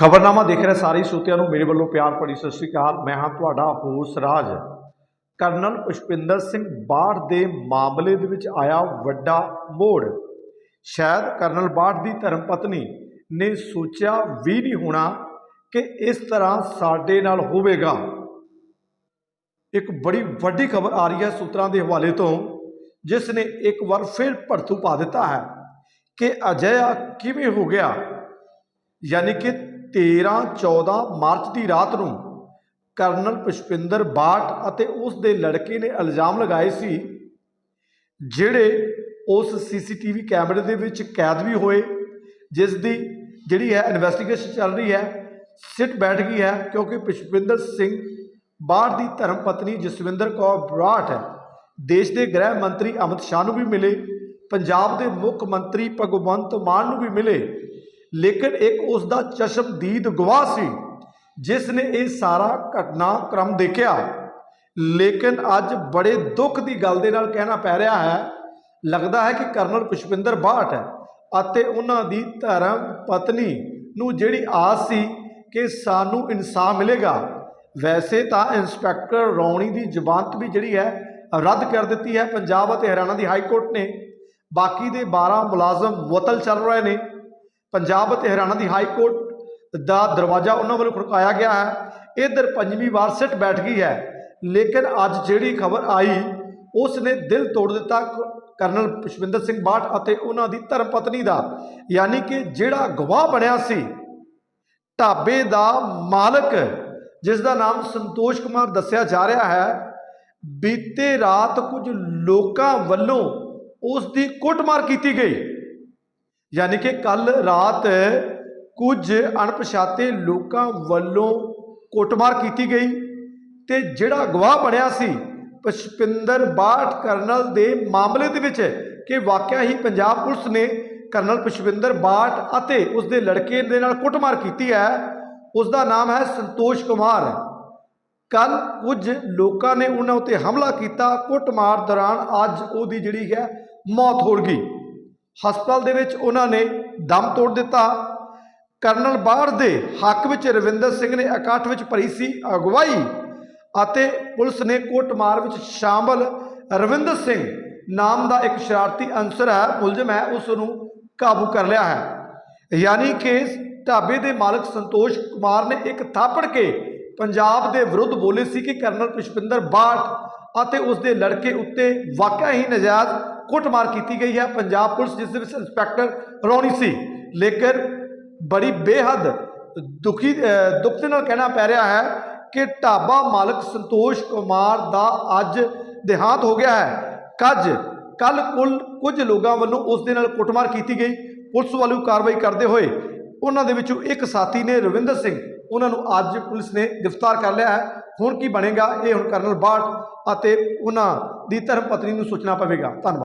ਖਬਰਨਾਮਾ ਦੇਖ ਰਹੇ ਸਾਰੇ ਸਰੋਤਿਆਂ ਨੂੰ ਮੇਰੇ ਵੱਲੋਂ ਪਿਆਰ ਭਰੀ ਸਤਿ ਸ੍ਰੀ ਅਕਾਲ। ਮੈਂ ਹਾਂ ਤੁਹਾਡਾ ਹੋਸ ਰਾਜ। ਕਰਨਲ ਪੁਸ਼ਪਿੰਦਰ ਸਿੰਘ ਬਾੜ ਦੇ ਮਾਮਲੇ ਦੇ ਵਿੱਚ ਆਇਆ ਵੱਡਾ ਮੋੜ। ਸ਼ਾਇਦ ਕਰਨਲ ਬਾੜ ਦੀ ਧਰਮ ਪਤਨੀ ਨੇ ਸੋਚਿਆ ਵੀ ਨਹੀਂ ਹੋਣਾ ਕਿ ਇਸ ਤਰ੍ਹਾਂ ਸਾਡੇ ਨਾਲ ਹੋਵੇਗਾ। ਇੱਕ ਬੜੀ ਵੱਡੀ ਖਬਰ ਆ ਰਹੀ ਹੈ ਸੂਤਰਾਂ ਦੇ ਹਵਾਲੇ ਤੋਂ, ਜਿਸ ਨੇ ਇੱਕ ਵਾਰ ਫਿਰ ਭੜਥੂ ਪਾ ਦਿੱਤਾ ਹੈ ਕਿ ਅਜਿਹਾ ਕਿਵੇਂ ਹੋ ਗਿਆ? ਯਾਨੀ ਕਿ 13 14 ਮਾਰਚ ਦੀ ਰਾਤ ਨੂੰ ਕਰਨਲ ਪੁਸ਼ਪਿੰਦਰ ਬਾਟ ਅਤੇ ਉਸ ਦੇ ਲੜਕੇ ਨੇ ਇਲਜ਼ਾਮ ਲਗਾਏ ਸੀ, ਜਿਹੜੇ ਉਸ ਸੀਸੀਟੀਵੀ ਕੈਮਰੇ ਦੇ ਵਿੱਚ ਕੈਦ ਵੀ ਹੋਏ, ਜਿਸ ਦੀ ਜਿਹੜੀ ਹੈ ਇਨਵੈਸਟੀਗੇਸ਼ਨ ਚੱਲ ਰਹੀ ਹੈ ਸਿੱਟ ਬੈਠ ਗਈ ਹੈ, ਕਿਉਂਕਿ ਪੁਸ਼ਪਿੰਦਰ ਸਿੰਘ ਬਾਟ ਦੀ ਧਰਮ ਪਤਨੀ ਜਸਵਿੰਦਰ ਕੌਰ ਬਰਾਟ ਹੈ। ਦੇਸ਼ ਦੇ ਗ੍ਰਹਿ ਮੰਤਰੀ ਅਮਿਤ ਸ਼ਾਹ ਨੂੰ ਵੀ ਮਿਲੇ, ਪੰਜਾਬ ਦੇ ਮੁੱਖ ਮੰਤਰੀ ਭਗਵੰਤ ਮਾਨ ਨੂੰ ਵੀ ਮਿਲੇ ਲੇਕਿਨ ਇੱਕ ਉਸ ਦਾ ਚਸ਼ਮਦੀਦ ਗਵਾਹ ਸੀ, ਜਿਸ ਨੇ ਇਹ ਸਾਰਾ ਘਟਨਾਕ੍ਰਮ ਦੇਖਿਆ। ਲੇਕਿਨ ਅੱਜ ਬੜੇ ਦੁੱਖ ਦੀ ਗੱਲ ਦੇ ਨਾਲ ਕਹਿਣਾ ਪੈ ਰਿਹਾ ਹੈ। ਲੱਗਦਾ ਹੈ ਕਿ ਕਰਨਲ ਪੁਸ਼ਪਿੰਦਰ ਬਾਟ ਹੈ ਅਤੇ ਉਹਨਾਂ ਦੀ ਧਰਮ ਪਤਨੀ ਨੂੰ ਜਿਹੜੀ ਆਸ ਸੀ ਕਿ ਸਾਨੂੰ ਇਨਸਾਫ ਮਿਲੇਗਾ, ਵੈਸੇ ਤਾਂ ਇੰਸਪੈਕਟਰ ਰੌਣੀ ਦੀ ਜ਼ਮਾਨਤ ਵੀ ਜਿਹੜੀ ਹੈ ਰੱਦ ਕਰ ਦਿੱਤੀ ਹੈ। ਪੰਜਾਬ ਅਤੇ ਹਰਿਆਣਾ ਦੀ ਹਾਈ ਕੋਰਟ ਨੇ ਬਾਕੀ ਦੇ 12 ਮੁਲਾਜ਼ਮ ਮੁਅੱਤਲ ਚੱਲ ਰਹੇ ਨੇ। ਪੰਜਾਬ ਅਤੇ ਹਰਿਆਣਾ ਦੀ ਹਾਈ ਕੋਰਟ ਦਾ ਦਰਵਾਜ਼ਾ ਉਹਨਾਂ ਵੱਲੋਂ ਖੜਕਾਇਆ ਗਿਆ ਹੈ। ਇਧਰ ਪੰਜਵੀਂ ਵਾਰ ਸਿੱਟ ਬੈਠ ਗਈ ਹੈ। ਲੇਕਿਨ ਅੱਜ ਜਿਹੜੀ ਖਬਰ ਆਈ ਉਸ ਨੇ ਦਿਲ ਤੋੜ ਦਿੱਤਾ ਕਰਨਲ ਪੁਸ਼ਪਿੰਦਰ ਸਿੰਘ ਬਾਟ ਅਤੇ ਉਹਨਾਂ ਦੀ ਧਰਮ ਪਤਨੀ ਦਾ। ਯਾਨੀ ਕਿ ਜਿਹੜਾ ਗਵਾਹ ਬਣਿਆ ਸੀ, ਢਾਬੇ ਦਾ ਮਾਲਕ, ਜਿਸ ਦਾ ਨਾਮ ਸੰਤੋਸ਼ ਕੁਮਾਰ ਦੱਸਿਆ ਜਾ ਰਿਹਾ ਹੈ, ਬੀਤੇ ਰਾਤ ਕੁਝ ਲੋਕਾਂ ਵੱਲੋਂ ਉਸ ਦੀ ਕੁੱਟਮਾਰ ਕੀਤੀ ਗਈ। ਯਾਨੀ ਕਿ ਕੱਲ ਰਾਤ ਕੁਝ ਅਣਪਛਾਤੇ ਲੋਕਾਂ ਵੱਲੋਂ ਕੁੱਟਮਾਰ ਕੀਤੀ ਗਈ ਤੇ ਜਿਹੜਾ ਗਵਾਹ ਬਣਿਆ ਸੀ ਪੁਸ਼ਪਿੰਦਰ ਬਾਠ ਕਰਨਲ ਦੇ ਮਾਮਲੇ ਦੇ ਵਿੱਚ ਕਿ ਵਾਕਿਆ ਹੀ ਪੰਜਾਬ ਪੁਲਿਸ ਨੇ ਕਰਨਲ ਪੁਸ਼ਪਿੰਦਰ ਬਾਠ ਅਤੇ ਉਸ ਦੇ ਲੜਕੇ ਦੇ ਨਾਲ ਕੁੱਟਮਾਰ ਕੀਤੀ ਹੈ ਉਸ ਦਾ ਨਾਮ ਹੈ ਸੰਤੋਸ਼ ਕੁਮਾਰ। ਕੱਲ ਕੁਝ ਲੋਕਾਂ ਨੇ ਉਹਨਾਂ ਉੱਤੇ ਹਮਲਾ ਕੀਤਾ। ਕੁੱਟਮਾਰ ਦੌਰਾਨ ਅੱਜ ਉਹਦੀ ਜਿਹੜੀ ਹੈ ਮੌਤ ਹੋ ਗਈ। ਹਸਪਤਾਲ ਦੇ ਵਿੱਚ ਉਹਨਾਂ ਨੇ ਦਮ ਤੋੜ ਦਿੱਤਾ। ਕਰਨਲ ਬਾੜ ਦੇ ਹੱਕ ਵਿੱਚ ਰਵਿੰਦਰ ਸਿੰਘ ਨੇ ਇਕੱਠ ਵਿੱਚ ਭਰੀ ਸੀ ਅਗਵਾਈ ਅਤੇ ਪੁਲਿਸ ਨੇ ਕੋਟਮਾਰ ਵਿੱਚ ਸ਼ਾਮਲ ਰਵਿੰਦਰ ਸਿੰਘ ਨਾਮ ਦਾ ਇੱਕ ਸ਼ਰਾਰਤੀ ਅਨਸਰ ਹੈ। ਮੁਲਜ਼ਮ ਹੈ, ਉਸ ਨੂੰ ਕਾਬੂ ਕਰ ਲਿਆ ਹੈ। ਯਾਨੀ ਕਿ ਢਾਬੇ ਦੇ ਮਾਲਕ ਸੰਤੋਸ਼ ਕੁਮਾਰ ਨੇ ਇੱਕ ਥਾਪੜ ਕੇ ਪੰਜਾਬ ਦੇ ਵਿਰੁੱਧ ਬੋਲੇ ਸੀ ਕਿ ਕਰਨਲ ਪੁਸ਼ਪਿੰਦਰ ਬਾਟ ਅਤੇ ਉਸ ਦੇ ਲੜਕੇ ਉੱਤੇ ਵਾਕਿਆ ਹੀ ਨਜਾਇਜ਼ ਕੁੱਟਮਾਰ ਕੀਤੀ ਗਈ ਹੈ। ਪੰਜਾਬ ਪੁਲਿਸ ਜਿਸ ਦੇ ਵਿੱਚ ਇੰਸਪੈਕਟਰ ਰੌਣੀ ਸੀ। ਲੇਕਿਨ ਬੜੀ ਬੇਹੱਦ ਦੁਖੀ ਦੁੱਖ ਦੇ ਨਾਲ ਕਹਿਣਾ ਪੈ ਰਿਹਾ ਹੈ ਕਿ ਢਾਬਾ ਮਾਲਕ ਸੰਤੋਸ਼ ਕੁਮਾਰ ਦਾ ਅੱਜ ਦੇਹਾਂਤ ਹੋ ਗਿਆ ਹੈ। ਕੱਜ, ਕੱਲ ਕੁੱਲ ਕੁਝ ਲੋਕਾਂ ਵੱਲੋਂ ਉਸ ਦੇ ਨਾਲ ਕੁੱਟਮਾਰ ਕੀਤੀ ਗਈ। ਪੁਲਿਸ ਵੱਲੋਂ ਕਾਰਵਾਈ ਕਰਦੇ ਹੋਏ ਉਹਨਾਂ ਦੇ ਵਿੱਚੋਂ ਇੱਕ ਸਾਥੀ ਨੇ ਰਵਿੰਦਰ ਸਿੰਘ ਉਹਨਾਂ ਨੂੰ ਅੱਜ ਪੁਲਿਸ ਨੇ ਗ੍ਰਿਫਤਾਰ ਕਰ ਲਿਆ ਹੈ। ਹੁਣ ਕੀ ਬਣੇਗਾ, ਇਹ ਹੁਣ ਕਰਨਲ ਬਾਟ ਅਤੇ ਉਹਨਾਂ ਦੀ ਧਰਮ ਪਤਨੀ ਨੂੰ ਸੋਚਣਾ ਪਵੇਗਾ। ਧੰਨਵਾਦ।